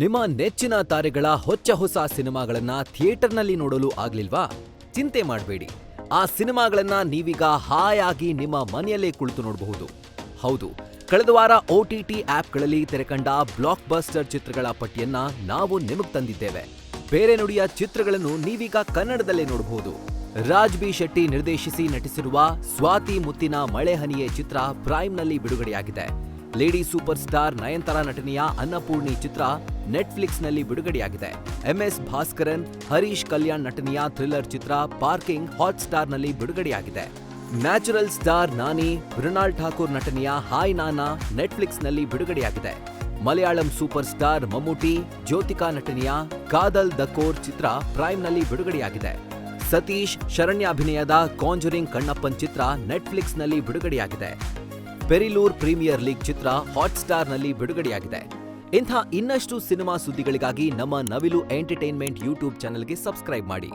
ನಿಮ್ಮ ನೆಚ್ಚಿನ ತಾರೆಗಳ ಹೊಚ್ಚ ಹೊಸ ಸಿನಿಮಾಗಳನ್ನ ಥಿಯೇಟರ್ನಲ್ಲಿ ನೋಡಲು ಆಗ್ಲಿಲ್ವಾ? ಚಿಂತೆ ಮಾಡಬೇಡಿ. ಆ ಸಿನಿಮಾಗಳನ್ನ ನೀವೀಗ ಹಾಯಾಗಿ ನಿಮ್ಮ ಮನೆಯಲ್ಲೇ ಕುಳಿತು ನೋಡಬಹುದು. ಹೌದು, ಕಳೆದ ವಾರ ಒ ಟಿ ಟಿ ಆಪ್ಗಳಲ್ಲಿ ತೆರೆಕಂಡ ಬ್ಲಾಕ್ ಬಸ್ಟರ್ ಚಿತ್ರಗಳ ಪಟ್ಟಿಯನ್ನ ನಾವು ನಿಮಗೆ ತಂದಿದ್ದೇವೆ. ಬೇರೆ ನುಡಿಯ ಚಿತ್ರಗಳನ್ನು ನೀವೀಗ ಕನ್ನಡದಲ್ಲೇ ನೋಡಬಹುದು. ರಾಜ್ ಬಿ ಶೆಟ್ಟಿ ನಿರ್ದೇಶಿಸಿ ನಟಿಸಿರುವ ಸ್ವಾತಿ ಮುತ್ತಿನ ಮಳೆಹನಿಯೇ ಚಿತ್ರ ಪ್ರೈಮ್ನಲ್ಲಿ ಬಿಡುಗಡೆಯಾಗಿದೆ. ಲೇಡಿ ಸೂಪರ್ ಸ್ಟಾರ್ ನಯನತಾರ ನಟನೆಯ ಅನ್ನಪೂರ್ಣಿ ಚಿತ್ರ ನೆಟ್ಫ್ಲಿಕ್ಸ್ನಲ್ಲಿ ಬಿಡುಗಡೆಯಾಗಿದೆ. ಎಂಎಸ್ ಭಾಸ್ಕರನ್, ಹರೀಶ್ ಕಲ್ಯಾಣ್ ನಟನೆಯ ಥ್ರಿಲ್ಲರ್ ಚಿತ್ರ ಪಾರ್ಕಿಂಗ್ ಹಾಟ್ಸ್ಟಾರ್ನಲ್ಲಿ ಬಿಡುಗಡೆಯಾಗಿದೆ. ನ್ಯಾಚುರಲ್ ಸ್ಟಾರ್ ನಾನಿ ಮೃಣಾಲ್ ಠಾಕೂರ್ ನಟನೆಯ ಹಾಯ್ ನಾನಾ ನೆಟ್ಫ್ಲಿಕ್ಸ್ನಲ್ಲಿ ಬಿಡುಗಡೆಯಾಗಿದೆ. ಮಲಯಾಳಂ ಸೂಪರ್ ಸ್ಟಾರ್ ಮಮ್ಮೂಟಿ, ಜ್ಯೋತಿಕಾ ನಟನೆಯ ಕಾದಲ್ ದಕೋರ್ ಚಿತ್ರ ಪ್ರೈಮ್ನಲ್ಲಿ ಬಿಡುಗಡೆಯಾಗಿದೆ. ಸತೀಶ್, ಶರಣ್ಯ ಅಭಿನಯದ ಕಾಂಜುರಿಂಗ್ ಕಣ್ಣಪ್ಪನ್ ಚಿತ್ರ ನೆಟ್ಫ್ಲಿಕ್ಸ್ನಲ್ಲಿ ಬಿಡುಗಡೆಯಾಗಿದೆ. ಪೆರಿಲೂರ್ ಪ್ರೀಮಿಯರ್ ಲೀಗ್ ಚಿತ್ರ ಹಾಟ್ಸ್ಟಾರ್ನಲ್ಲಿ ಬಿಡುಗಡೆಯಾಗಿದೆ. ಇಂಥ ಇನ್ನಷ್ಟು ಸಿನಿಮಾ ಸುದ್ದಿಗಳಿಗಾಗಿ ನಮ್ಮ ನವಿಲು ಎಂಟರ್ಟೈನ್ಮೆಂಟ್ ಯೂಟ್ಯೂಬ್ ಚಾನೆಲ್ಗೆ ಸಬ್ಸ್ಕ್ರೈಬ್ ಮಾಡಿ.